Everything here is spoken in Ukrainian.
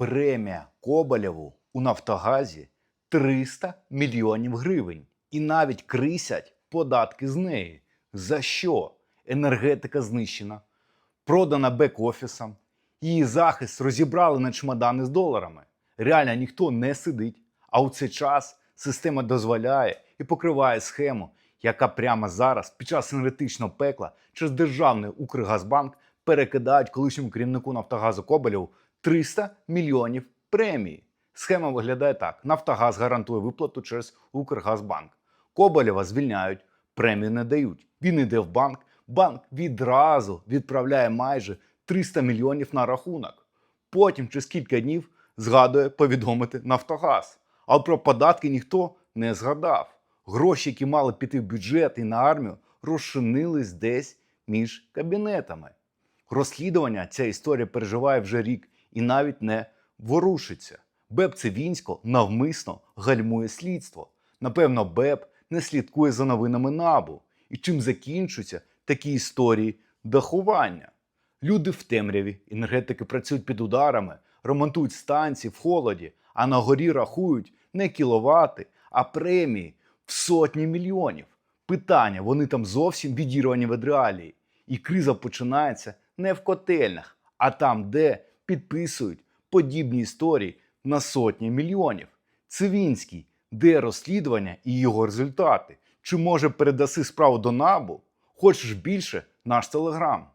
Премія Коболєву у Нафтогазі 300 мільйонів гривень. І навіть крисять податки з неї. За що? Енергетика знищена, продана бек-офісам, її захист розібрали на чемодани з доларами. Реально ніхто не сидить. А у цей час система дозволяє і покриває схему, яка прямо зараз, під час енергетичного пекла, через державний Укргазбанк перекидають колишньому керівнику Нафтогазу Коболєву 300 мільйонів премії. Схема виглядає так: Нафтогаз гарантує виплату через Укргазбанк. Коболєва звільняють, премію не дають. Він йде в банк, банк відразу відправляє майже 300 мільйонів на рахунок. Потім, через кілька днів, згадує повідомити Нафтогаз. А про податки ніхто не згадав. Гроші, які мали піти в бюджет і на армію, розчинились десь між кабінетами. Розслідування ця історія переживає вже рік і навіть не ворушиться. Беб Цивінсько навмисно гальмує слідство. Напевно, Беб не слідкує за новинами набу. І чим закінчуються такі історії дахування? Люди в темряві, енергетики працюють під ударами, ремонтують станції в холоді, а на горі рахують не кіловати, а премії в сотні мільйонів. Питання, вони там зовсім відірвані від реалії. І криза починається не в котельнях, а там, де підписують подібні історії на сотні мільйонів. Цивінський, де розслідування і його результати? Чи може передаси справу до набу? Хочеш більше? Наш телеграм.